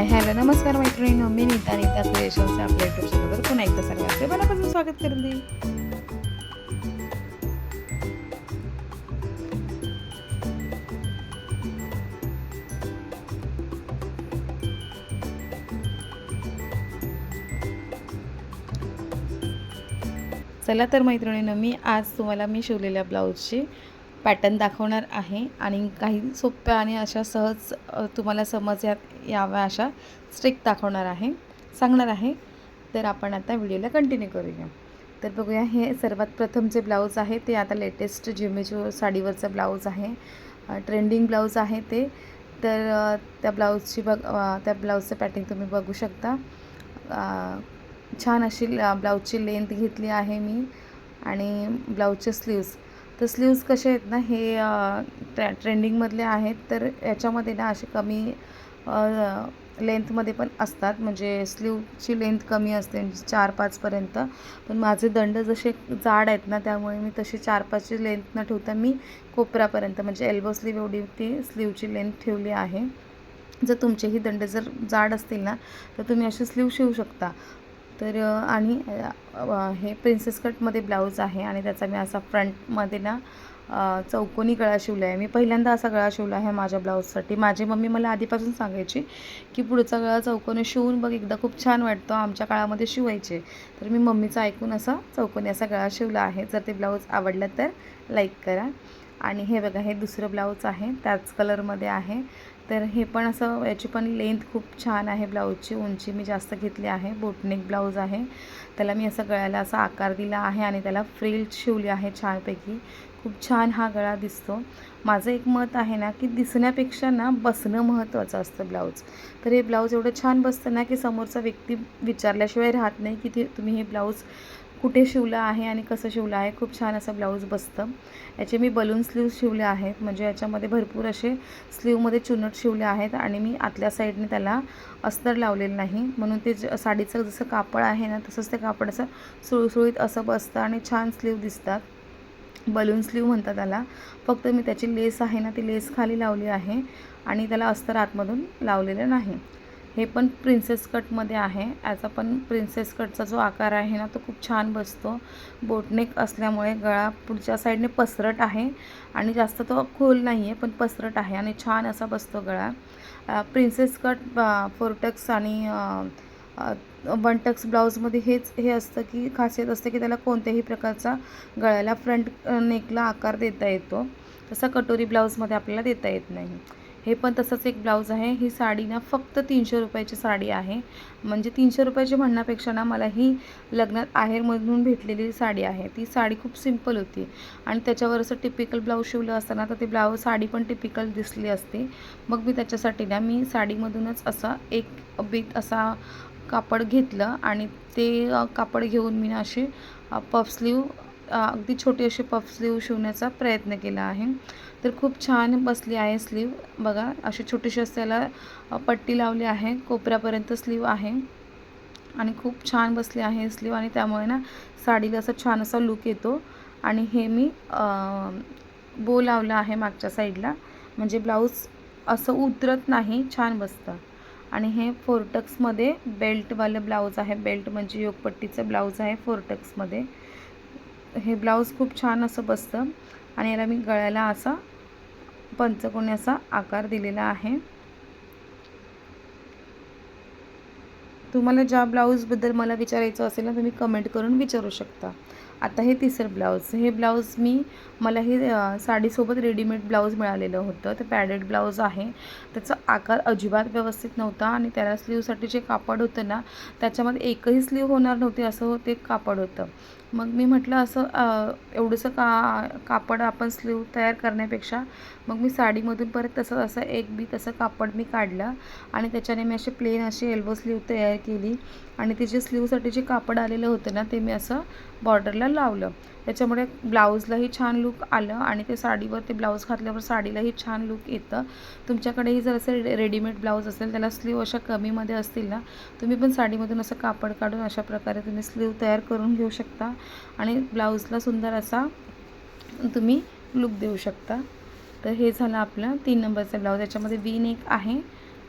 Hi hello नमस्कार मैत्रिणी मी नीता नीता क्रिएशनचे आपल्या युट्यूब चॅनलवर पुन्हा एकदा सर्वांचे मनापासून स्वागत करते. चला तर मैत्रिणीनं मी आज तुम्हाला मी शिवलेल्या ब्लाऊजची पॅटर्न दाखवणार आहे आणि काही सोप्या आणि अशा सहज तुम्हाला समज याव्या अशा स्ट्रिक दाखवणार आहे सांगणार आहे. तर आपण आता व्हिडिओला कंटिन्यू करूया. तर बघूया हे सर्वात प्रथम जे ब्लाऊज आहे ते आता लेटेस्ट जिमेजो साडीवरचं ब्लाऊज आहे ट्रेंडिंग ब्लाऊज आहे ते. तर त्या ब्लाऊजची बघ त्या ब्लाऊजचं पॅटिंग तुम्ही बघू शकता. छान अशी ब्लाऊजची लेंथ घेतली आहे मी आणि ब्लाऊजचे स्लीव्स तर स्लीव्स कसे आहेत ना हे ट्रे ट्रेंडिंगमधले आहेत तर याच्यामध्ये ना असे कमी लेंथमध्ये पण असतात. म्हणजे स्लीवची लेंथ कमी असते म्हणजे चार पाचपर्यंत पण माझे दंड जसे जाड आहेत ना त्यामुळे मी तशी चार पाचची लेंथ न ठेवता मी कोपऱ्यापर्यंत म्हणजे एल्बो स्लीव एवढी ती स्लीवची लेंथ ठेवली आहे. जर तुमचेही दंड जर जाड असतील ना तर तुम्ही असे स्लीव शिवू शकता. तर आणि हे प्रिन्सेस कटमध्ये ब्लाऊज आहे आणि त्याचा मी असा फ्रंटमध्ये ना चौकोनी गळा शिवला आहे. मी पहिल्यांदा असा गळा शिवला आहे माझ्या ब्लाऊजसाठी माझी मम्मी मला आधीपासून सांगायची की पुढचा गळा चौकोनी शिवून बघ एकदा खूप छान वाटतो आमच्या काळामध्ये शिवायचे. तर मी मम्मीचं ऐकून असा चौकोनी असा गळा शिवला आहे. जर ते ब्लाऊज आवडलं तर लाईक करा. आणि हे बघा हे दुसरं ब्लाऊज आहे. त्याच कलरमध्ये आहे. तर हे पण असं याची पण लेंथ खूप छान आहे ब्लाऊजची उंची मी जास्त घेतली आहे बोटनेक ब्लाऊज आहे. त्याला मी असं गळ्याला असा आकार दिला आहे आणि त्याला फ्रिल शिवली आहे छानपैकी. खूप छान हा गळा दिसतो. माझं एक मत आहे ना की दिसण्यापेक्षा ना बसणं महत्त्वाचं असतं ब्लाऊज तर हे ब्लाऊज एवढं छान बसतं ना की समोरचा व्यक्ती विचारल्याशिवाय राहत नाही की ते तुम्ही हे ब्लाऊज कुठे शिवलं आहे आणि कसं शिवलं आहे खूप छान असं ब्लाऊज बसतं. याचे मी बलून स्लीव शिवले आहेत. म्हणजे याच्यामध्ये भरपूर असे स्लीवमध्ये चुनट शिवले आहेत आणि मी आतल्या साईडने त्याला अस्तर लावलेलं नाही. म्हणून ते ज साडीचं जसं कापड आहे ना तसंच ते कापड असं सुळसुळीत असं बसतं आणि छान स्लीव दिसतात. बलून स्लीव म्हणतात त्याला. फक्त मी त्याची लेस आहे ना ती लेस खाली लावली आहे आणि त्याला अस्तर आतमधून लावलेलं नाही. हे पण प्रिन्सेस कटमध्ये आहे. याचा पण प्रिन्सेस कटचा जो आकार आहे ना तो खूप छान बसतो. बोटनेक असल्यामुळे गळा पुढच्या साईडने पसरट आहे. आणि जास्त तो खोल नाही आहे पण पसरट आहे आणि छान असा बसतो गळा. प्रिन्सेस कट फोरटक्स आणि वन टक्स ब्लाऊजमध्ये हेच हे असतं की खासियत असते की त्याला कोणत्याही प्रकारचा गळ्याला फ्रंट नेकला आकार देता येतो. तसा कटोरी ब्लाऊजमध्ये आपल्याला देता येत नाही. हे पण तसंच एक ब्लाऊज आहे. ही साडी ना फक्त तीनशे रुपयाची साडी आहे. म्हणजे तीनशे रुपयाची म्हणण्यापेक्षा ना मला ही लग्नात आहेरमधून भेटलेली साडी आहे. ती साडी खूप सिंपल होती. आणि त्याच्यावर असं टिपिकल ब्लाऊज शिवलं असताना तर ते ब्लाऊज साडी पण टिपिकल दिसली असते. मग मी त्याच्यासाठी ना मी साडीमधूनच असा एक बीत असा कापड घेतलं आणि ते कापड घेऊन मी ना अशी पफ स्लीव अगदी छोटी अशी पफ स्लीव शिवण्याचा प्रयत्न केला आहे. तर खूप छान बसली आहे स्लीव बघा अशी छोटीशी असल्याला पट्टी लावली आहे. कोपऱ्यापर्यंत स्लीव आहे. आणि खूप छान बसली आहे स्लीव आणि त्यामुळे ना साडीला असा छान असा लुक येतो. आणि हे मी बो लावला आहे मागच्या साईडला म्हणजे ब्लाऊज असं उतरत नाही छान बसतं. आणि हे फोरटक्समध्ये बेल्टवालं ब्लाऊज आहे. बेल्ट म्हणजे योगपट्टीचं ब्लाऊज आहे फोरटक्समध्ये हे ब्लाऊज खूप छान असं बसतं. आणि याला मी गळ्याला असा पंचकोणी असा आकार दिलेला आहे. तुम्हाला ज्या ब्लाऊजबद्दल मला विचारायचं असेल ना तुम्ही कमेंट करून विचारू शकता. आता हे तिसरं ब्लाऊज हे ब्लाऊज मी मला हे साडीसोबत रेडीमेड ब्लाऊज मिळालेलं होतं. ते पॅडेड ब्लाऊज आहे. त्याचा आकार अजिबात व्यवस्थित नव्हता आणि त्याला स्लीवसाठी जे कापड होतं ना त्याच्यामध्ये एकही स्लीव होणार नव्हती असं ते कापड होतं. मग मी म्हटलं असं एवढंसं का कापड आपण स्लीव तयार करण्यापेक्षा मग मी साडीमधून परत तसं असं एक बी तसं कापड मी काढलं आणि त्याच्याने मी अशी प्लेन अशी एल्बो स्लीव तयार केली आणि तिचे स्लीवसाठी जे कापड आलेलं होतं ना ते मी असं बॉर्डरला लावलं. त्याच्यामुळे ब्लाऊजलाही छान लुक आलं आणि ते साडीवर ते ब्लाऊज घातल्यावर साडीलाही छान लुक येतं. तुमच्याकडेही जर असं रे रेडीमेड ब्लाऊज असेल त्याला स्लीव अशा कमीमध्ये असतील ना तुम्ही पण साडीमधून असं कापड काढून अशा प्रकारे तुम्ही स्लीव तयार करून घेऊ शकता. आणि ब्लाऊजला सुंदर असा तुम्ही लुक देऊ शकता. तर हे झालं आपलं तीन नंबरचं ब्लाऊज याच्यामध्ये वी नेक आहे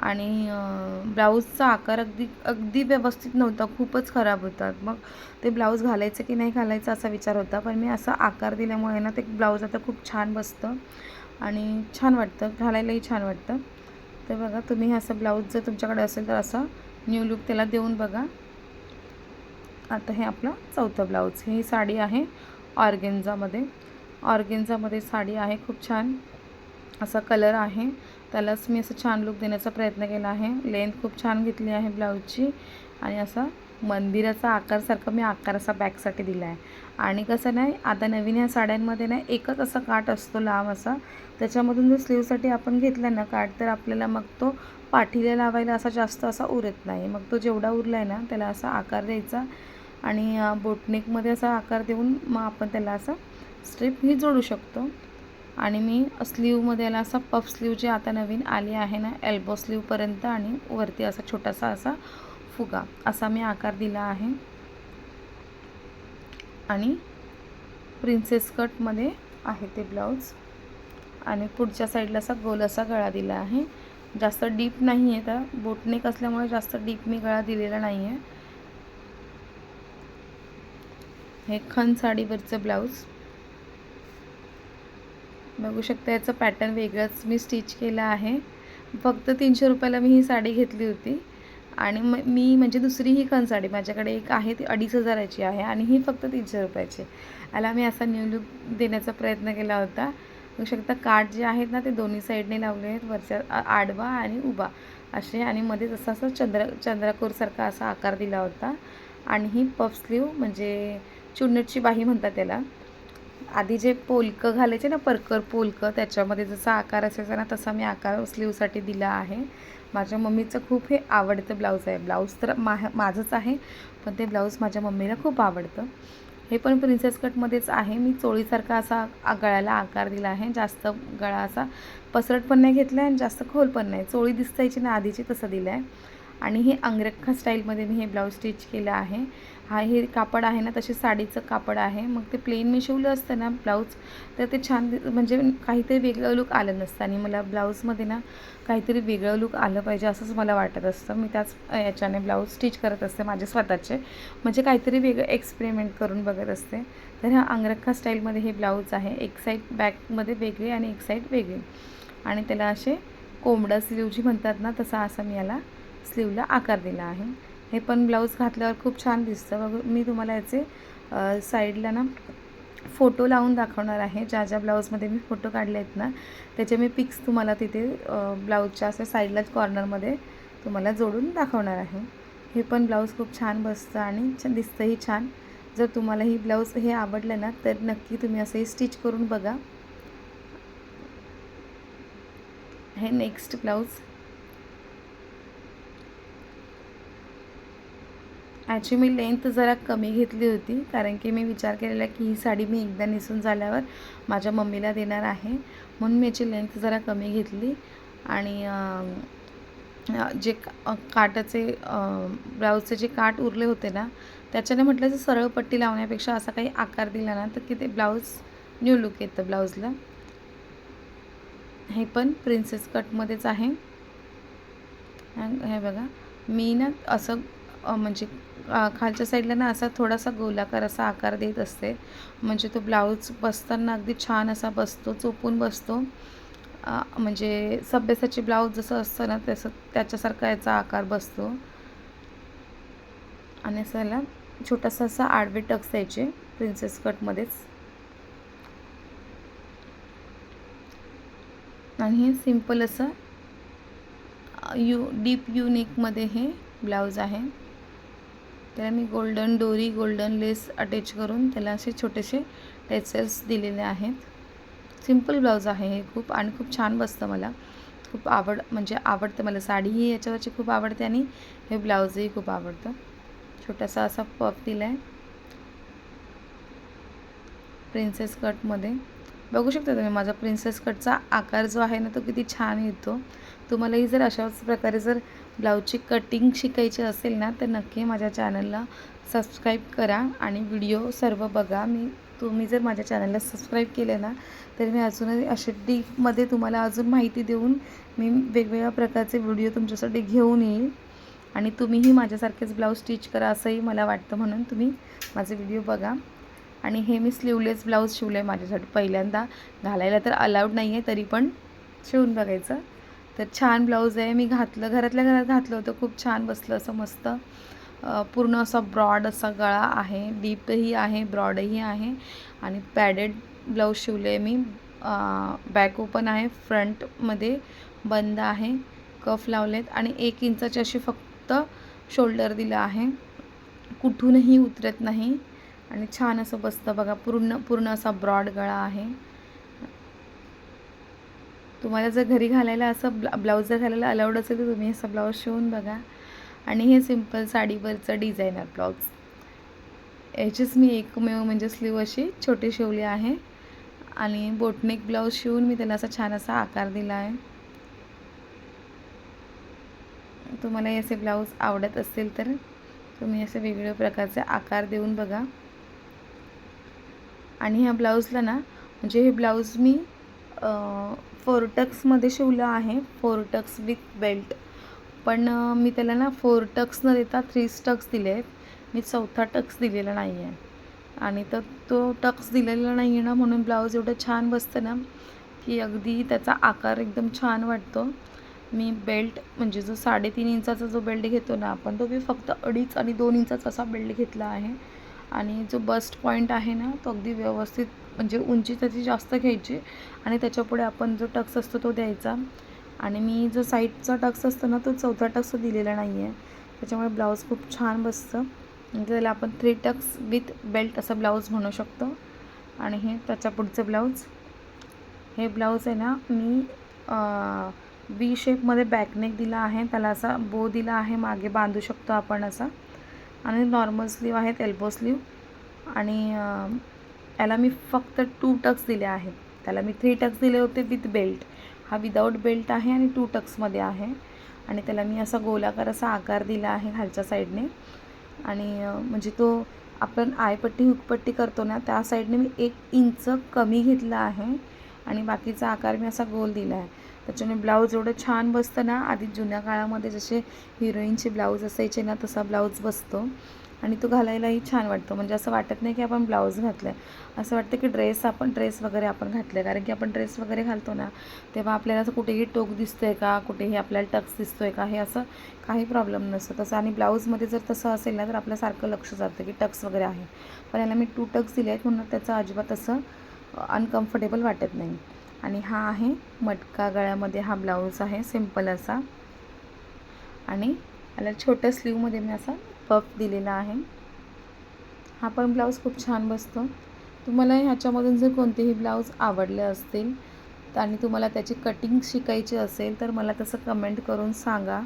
आणि ब्लाऊजचा आकार अगदी अगदी व्यवस्थित नव्हता. खूपच खराब होता. मग ते ब्लाऊज घालायचं की नाही घालायचं असा विचार होता. पण मी असा आकार दिल्यामुळे ना ते ब्लाऊज आता खूप छान बसतं आणि छान वाटतं. घालायलाही छान वाटतं. तर बघा तुम्ही असं ब्लाऊज जर तुमच्याकडे असेल तर असा न्यू लुक त्याला देऊन बघा. आता हे आपलं चौथं ब्लाऊज. ही साडी आहे ऑर्गेन्झामध्ये. ऑर्गेन्झामध्ये साडी आहे खूप छान. असा कलर आहे. त्यालाच मी असं छान लुक देण्याचा प्रयत्न केला आहे. लेंथ खूप छान घेतली आहे ब्लाऊजची. आणि असा मंदिराचा आकारसारखं मी आकार असा बॅकसाठी दिला आहे. आणि कसं नाही आता नवीन ह्या साड्यांमध्ये ना एकच असा काठ असतो लांब असा. त्याच्यामधून जर स्लीवसाठी आपण घेतला ना काठ तर आपल्याला मग तो पाठीला लावायला असा जास्त असा उरत नाही. मग तो जेवढा उरला आहे ना त्याला असा आकार द्यायचा. आणि बोटनेकमध्ये असा आकार देऊन मग आपण त्याला असा स्ट्रीप ही जोडू शकतो. आणि मी स्लीवमध्ये याला असा पफ स्लीव जे आता नवीन आले आहे ना एल्बो स्लीवपर्यंत आणि वरती असा छोटासा असा फुगा असा मी आकार दिला आहे. आणि प्रिन्सेस कटमध्ये आहे ते ब्लाऊज आणि पुढच्या साईडला असा गोल असा गळा दिला आहे. जास्त डीप नाही आहे तर बोटनेक असल्यामुळे जास्त डीप मी गळा दिलेला नाही आहे हे खन साडीवरचं ब्लाऊज. बघू शकता याचं पॅटर्न वेगळंच. मी स्टिच केलं आहे. फक्त तीनशे रुपयाला मी ही साडी घेतली होती. आणि म मी म्हणजे दुसरी ही खण साडी. माझ्याकडे एक आहे ती अडीच हजाराची आहे आणि ही फक्त तीनशे रुपयाची. याला मी असा न्यू लुक देण्याचा प्रयत्न केला होता. बघू शकता काठ जे आहेत ना ते दोन्ही साईडने लावले आहेत. वरच्या आडवा आणि उभा. असे आणि मध्ये जसा असा चंद्र चंद्रकोरसारखा असा आकार दिला होता. आणि ही पफ स्लीव म्हणजे चुन्नटची बाही म्हणतात त्याला. आधी जे पोलकं घालायचे ना परकर पोलकं त्याच्यामध्ये जसा आकार असायचा ना तसा मी आकार स्लीवसाठी दिला आहे. माझ्या मम्मीचं खूप हे आवडतं ब्लाऊज आहे. ब्लाऊज तर मा माझंच आहे पण ते ब्लाऊज माझ्या मम्मीला खूप आवडतं. हे पण प्रिन्सेस कटमध्येच आहे. मी चोळीसारखा असा गळ्याला आकार दिला आहे. जास्त गळा असा पसरट पण नाही घेतला आहे आणि जास्त खोल पण नाही. चोळी दिसतायची ना आधीची तसं दिलं आहे आणि हे अंगरखा स्टाईलमध्ये मी हे ब्लाऊज स्टिच केलं आहे. हा हे कापड आहे ना तसे साडीचं कापड आहे. मग ते प्लेन मी शिवलं असतं ना ब्लाऊज तर ते छान म्हणजे काहीतरी वेगळं लुक आलं नसतं. आणि मला ब्लाऊजमध्ये ना काहीतरी वेगळं लुक आलं पाहिजे असंच मला वाटत असतं. मी त्याच याच्याने ब्लाऊज स्टिच करत असते माझे स्वतःचे. म्हणजे काहीतरी वेगळं एक्सपेरिमेंट करून बघत असते. तर ह्या अंगरखा स्टाईलमध्ये हे ब्लाऊज आहे. एक साईड बॅकमध्ये वेगळी आणि एक साईड वेगळी. आणि त्याला असे कोंबडा स्लीव जी म्हणतात ना तसा असा मी याला स्लीवला आकार दिला आहे. हे पण ब्लाऊज घातल्यावर खूप छान दिसतं. बघ मी तुम्हाला याचे साईडला ना फोटो लावून दाखवणार आहे. ज्या ज्या ब्लाऊजमध्ये मी फोटो काढले आहेत ना त्याचे मी पिक्स तुम्हाला तिथे ब्लाऊजच्या असं साईडलाच कॉर्नरमध्ये तुम्हाला जोडून दाखवणार आहे. हे पण ब्लाऊज खूप छान बसतं आणि छ दिसतंही छान. जर तुम्हाला ही ब्लाऊज हे आवडलं ना तर नक्की तुम्ही असंही स्टिच करून बघा. हे नेक्स्ट ब्लाऊज. ॲक्च्युली मी लेंथ जरा कमी घेतली होती कारण की मी विचार केलेला की ही साडी मी एकदा नेसून झाल्यावर माझ्या मम्मीला देणार आहे. म्हणून मी याची लेंथ जरा कमी घेतली आणि जे का- काटाचे ब्लाऊजचे जे काठ उरले होते ना त्याच्याने म्हटलं जर सरळ पट्टी लावण्यापेक्षा असा काही आकार दिला ना तर की ते ब्लाऊज न्यू लुक येतं ब्लाऊजला हे पण प्रिन्सेस कटमध्येच आहे. हे बघा मी ना असं म्हणजे खालच्या साईडला ना असा थोडासा गोलाकार असा आकार देत असते. म्हणजे तो ब्लाऊज बसताना अगदी छान असा बसतो चोपून बसतो. म्हणजे सभ्यसाची ब्लाऊज जसं असतं ना तसं त्याच्यासारखा याचा आकार बसतो. आणि असं याला छोटासा असा आडवे टक्स द्यायचे प्रिन्सेस कटमध्येच आणि हे सिंपल असं यू डीप युनिकमध्ये हे ब्लाऊज आहे. त्याला मी गोल्डन डोरी गोल्डन लेस अटॅच करून त्याला असे छोटेसे टेचर्स दिलेले आहेत. सिंपल ब्लाऊज आहे हे खूप आणि खूप छान बसतं मला. खूप आवड म्हणजे आवडतं मला. साडीही याच्यावरची खूप आवडते आणि हे ब्लाऊजही खूप आवडतं. छोटासा असा पफ दिला आहे प्रिन्सेस कटमध्ये बघू शकता तुम्ही माझा प्रिन्सेस कटचा आकार जो आहे ना तो किती छान येतो. तुम्हालाही जर अशाच प्रकारे जर ब्लाऊजची कटिंग शिकायची असेल ना तर नक्की माझ्या चॅनलला सबस्क्राईब करा आणि व्हिडिओ सर्व बघा. मी तुम्ही जर माझ्या चॅनलला सबस्क्राईब केलं ना तर मी अजूनही असे डीपमध्ये तुम्हाला अजून माहिती देऊन मी वेगवेगळ्या प्रकारचे व्हिडिओ तुमच्यासाठी घेऊन येईल. आणि तुम्हीही माझ्यासारखेच ब्लाऊज स्टिच करा असंही मला वाटतं म्हणून तुम्ही माझे व्हिडिओ बघा. आणि हे मी स्लीवलेस ब्लाऊज शिवलं आहे माझ्यासाठी. पहिल्यांदा घालायला तर अलाउड नाही आहे तरी पण शिवून बघायचं. तर छान ब्लाऊज आहे. मी घातलं घरातल्या घरात घातलं होतं. खूप छान बसलं असं मस्त. पूर्ण असा ब्रॉड असा गळा आहे. डीपही आहे ब्रॉडही आहे. आणि पॅडेड ब्लाऊज शिवले मी. बॅक ओपन आहे. फ्रंटमध्ये बंद आहे. कफ लावलेत. आणि एक इंचाची अशी फक्त शोल्डर दिलं आहे. कुठूनही उतरत नाही. आणि छान असं बसतं बघा. पूर्ण पूर्ण असा ब्रॉड गळा आहे. तुम्हाला जर घरी घालायला असं ब्ला ब्लाऊज जर घालायला अलाउड असेल तर तुम्ही असं ब्लाऊज शिवून बघा. आणि हे सिंपल साडीवरचं डिझायनर ब्लाऊज याचीच मी एकमेव म्हणजे स्लीव अशी छोटी शिवली आहे. आणि बोटनेक ब्लाऊज शिवून मी त्याला असा छान असा आकार दिला आहे. तुम्हाला हे असे ब्लाऊज आवडत असतील तर तुम्ही असे वेगवेगळ्या प्रकारचे आकार देऊन बघा. आणि ह्या ब्लाऊजला ना म्हणजे हे ब्लाऊज मी फोरटक्समध्ये शिवलं आहे फोरटक्स विथ बेल्ट. पण मी त्याला ना फोर टक्स न देता थ्री टक्स दिले आहेत. मी चौथा टक्स दिलेला नाही आहे. आणि तर तो टक्स दिलेला नाही आहे ना म्हणून ब्लाऊज एवढं छान बसतं ना की अगदी त्याचा आकार एकदम छान वाटतो. मी बेल्ट म्हणजे जो साडेतीन इंचाचा जो बेल्ट घेतो ना आपण तो मी फक्त अडीच आणि दोन इंचाचा असा बेल्ट घेतला आहे. आणि जो बस्ट पॉईंट आहे ना तो अगदी व्यवस्थित म्हणजे उंची त्याची जास्त घ्यायची आणि त्याच्यापुढे आपण जो टक्स असतो तो द्यायचा. आणि मी जो साईडचा टक्स असतो ना तो चौथा टक्स दिलेला नाही आहे त्याच्यामुळे ब्लाऊज खूप छान बसतं. म्हणजे त्याला आपण थ्री टक्स विथ बेल्ट असं ब्लाऊज म्हणू शकतो. आणि हे त्याच्या पुढचं ब्लाऊज. हे ब्लाऊज आहे ना मी वी शेपमध्ये बॅकनेक दिला आहे. त्याला असा बो दिला आहे. मागे बांधू शकतो आपण असा. आणि नॉर्मल स्लीव आहेत एल्बो स्लीव आणि याला मी फक्त टू टक्स दिले आहेत. त्याला मी थ्री टक्स दिले होते विथ बेल्ट हा विदाऊट बेल्ट आहे आणि टू टक्समध्ये आहे. आणि त्याला मी असा गोलाकार असा आकार दिला आहे खालच्या साईडने आणि म्हणजे तो आपण आयपट्टी हुकपट्टी करतो ना त्या साईडने मी एक इंच कमी घेतला आहे. आणि बाकीचा आकार मी असा गोल दिला आहे. त्याच्याने ब्लाऊज एवढं छान बसतं ना आधी जुन्या काळामध्ये जसे हिरोईनचे ब्लाऊज असायचे ना तसा ब्लाऊज बसतो. आणि तो घालायलाही छान वाटतो. म्हणजे असं वाटत नाही की आपण ब्लाऊज घातलं आहे असं वाटतं की ड्रेस आपण ड्रेस वगैरे आपण घातलं आहे कारण की आपण ड्रेस वगैरे घालतो ना तेव्हा आपल्याला असं कुठेही टोक दिसतो आहे का कुठेही आपल्याला टक्स दिसतो आहे का हे असं काही प्रॉब्लेम नसतं. तसं आणि ब्लाऊजमध्ये जर तसं असेल ना तर आपल्यासारखं लक्ष जातं की टक्स वगैरे आहे. पण याला मी टू टक्स दिले आहेत म्हणून त्याचं अजिबात असं अनकम्फर्टेबल वाटत नाही. आणि हा आहे मटका गळ्यामध्ये हा ब्लाऊज आहे सिंपल असा. आणि याला छोट्या स्लीवमध्ये मी असा पफ दिलेला आहे. हा पण ब्लाऊज खूप छान बसतो. तुम्हाला ह्याच्यामधून जर कोणतेही ब्लाऊज आवडले असतील आणि तुम्हाला त्याची कटिंग शिकायची असेल तर मला तसं कमेंट करून सांगा.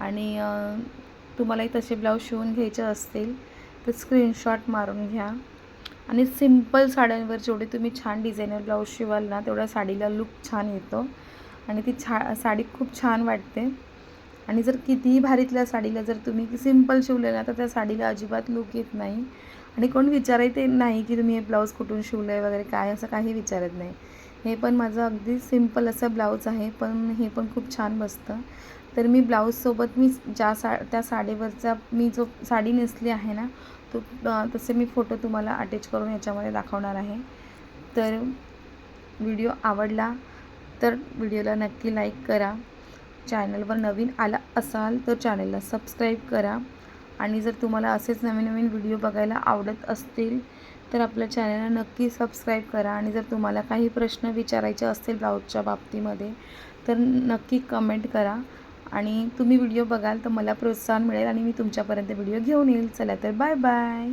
आणि तुम्हालाही तसे ब्लाऊज शिवून घ्यायचे असतील तर स्क्रीनशॉट मारून घ्या. आणि सिंपल साड्यांवर जेवढे तुम्ही छान डिझायनर ब्लाऊज शिवाल ना तेवढ्या साडीला लुक छान येतो. आणि ती छा साडी खूप छान वाटते. आणि जर कितीही भारीतल्या साडीला जर तुम्ही सिंपल शिवलं ना तर त्या साडीला अजिबात लुक येत नाही. आणि कोण विचारायचे नाही की तुम्ही हे ब्लाऊज कुठून शिवलं आहे वगैरे काय असं काही विचारत नाही. हे पण माझं अगदी सिंपल असं ब्लाऊज आहे पण हे पण खूप छान बसतं. तर मी ब्लाऊजसोबत मी ज्या सा त्या साडीवरचा मी जो साडी नेसली आहे ना तो तसे मी फोटो तुम्हाला अटॅच करून याच्यामध्ये दाखवणार आहे. तर व्हिडिओ आवडला तर व्हिडिओला नक्की लाईक करा. चॅनलवर नवीन आला असाल तर चॅनलला सबस्क्राईब करा. आणि जर तुम्हाला असेच नवीन नवीन व्हिडिओ बघायला आवडत असतील तर आपल्या चॅनलला नक्की सबस्क्राईब करा. आणि जर तुम्हाला काही प्रश्न विचारायचे असतील ब्लाऊजच्या बाबतीमध्ये तर नक्की कमेंट करा. आणि तुम्ही व्हिडिओ बघाल तर मला प्रोत्साहन मिळेल आणि मी तुमच्यापर्यंत व्हिडिओ घेऊन येईल. चला तर बाय बाय.